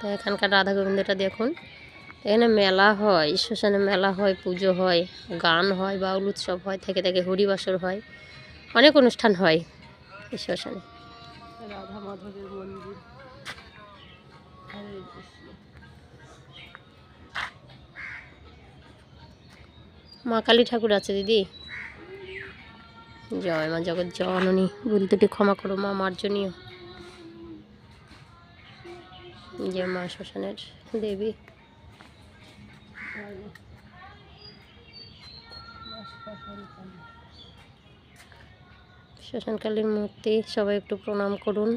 তো এখানকার রাধা গোবিন্দটা দেখুন এখানে মেলা হয় শ্মশানে মেলা হয় পুজো হয় গান হয় বাউল উৎসব হয় থেকে থেকে হরিবাসর হয় অনেক অনুষ্ঠান হয় এই শ্মশানে রাধা মাধবের মন্দির মা কালী ঠাকুর আছে দিদি? জয় মা জগৎ জননী ভুল দুটি ক্ষমা করো মা মার্জনীয়। যে মা শ্মশানের দেবী শ্মশানকালীর মূর্তি সবাই একটু প্রণাম করুন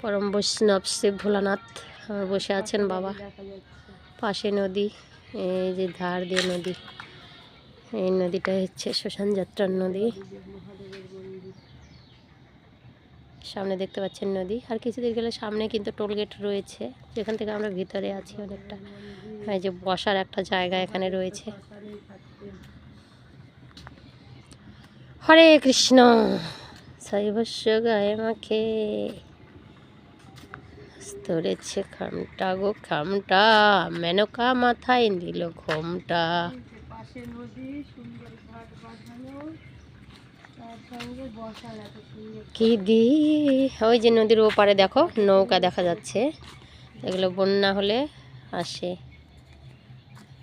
পরম বৈষ্ণব শিব ভোলানাথ আমার বসে আছেন বাবা পাশে নদী এই যে ধার দিয়ে নদী এই নদীটা হচ্ছে শ্মশান যাত্রার নদী সামনে দেখতে পাচ্ছেন নদী। আর কিছুদিন গেলে সামনে কিন্তু টোল গেট রয়েছে, যেখান থেকে আমরা ভিতরে আছি অনেকটা। এই যে বসার একটা জায়গা এখানে রয়েছে। হরে কৃষ্ণ শৈবস্য গায়ে মাখে। ধরেছে খামটা গো খামটা, মেনকা মাথায় নিল ঘোমটা। কি দি ওই যে নদীর ওপারে দেখো নৌকা দেখা যাচ্ছে। এগুলো বন্যা হলে আসে।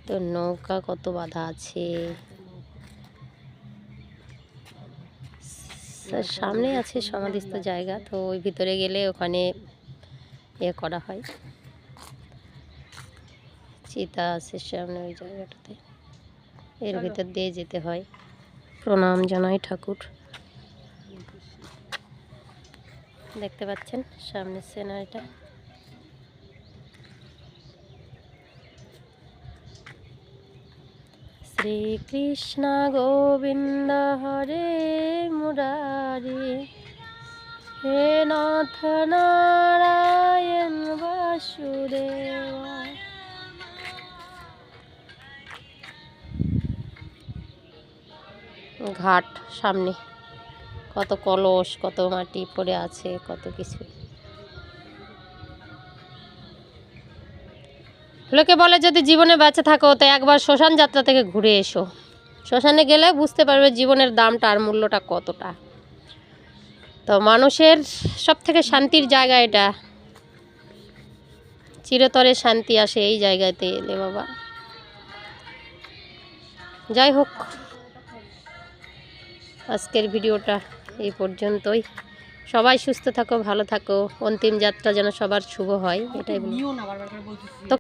তো নৌকা কত বাধা আছে। সামনে আছে সমাধিস্থ জায়গা তো ওই ভিতরে গেলে ওখানে এ করা হয়। চিতা আছে সামনে ওই জায়গাটাতে। এর ভিতর দিয়ে যেতে হয়। প্রণাম জানাই ঠাকুর। দেখতে পাচ্ছেন সামনের সিনারিটা। শ্রীকৃষ্ণ গোবিন্দ হরে মুরারি হে নাথ নারায়ণ। ঘাট সামনে। কত কলস, কত মাটি পড়ে আছে, কত কিছু। লোকে বলে, যদি জীবনে বেঁচে থাকো, তো একবার শ্মশান যাত্রা থেকে ঘুরে এসো। শ্মশানে গেলে বুঝতে পারবে জীবনের দামটা আর মূল্যটা কতটা। তো মানুষের সব থেকে শান্তির জায়গা এটা। চিরতরে শান্তি আসে এই জায়গাতে এলে বাবা। যাই হোক আজকের ভিডিওটা এই পর্যন্তই। সবাই সুস্থ থাকো, ভালো থাকো। অন্তিম যাত্রা যেন সবার শুভ হয়, এটাই তো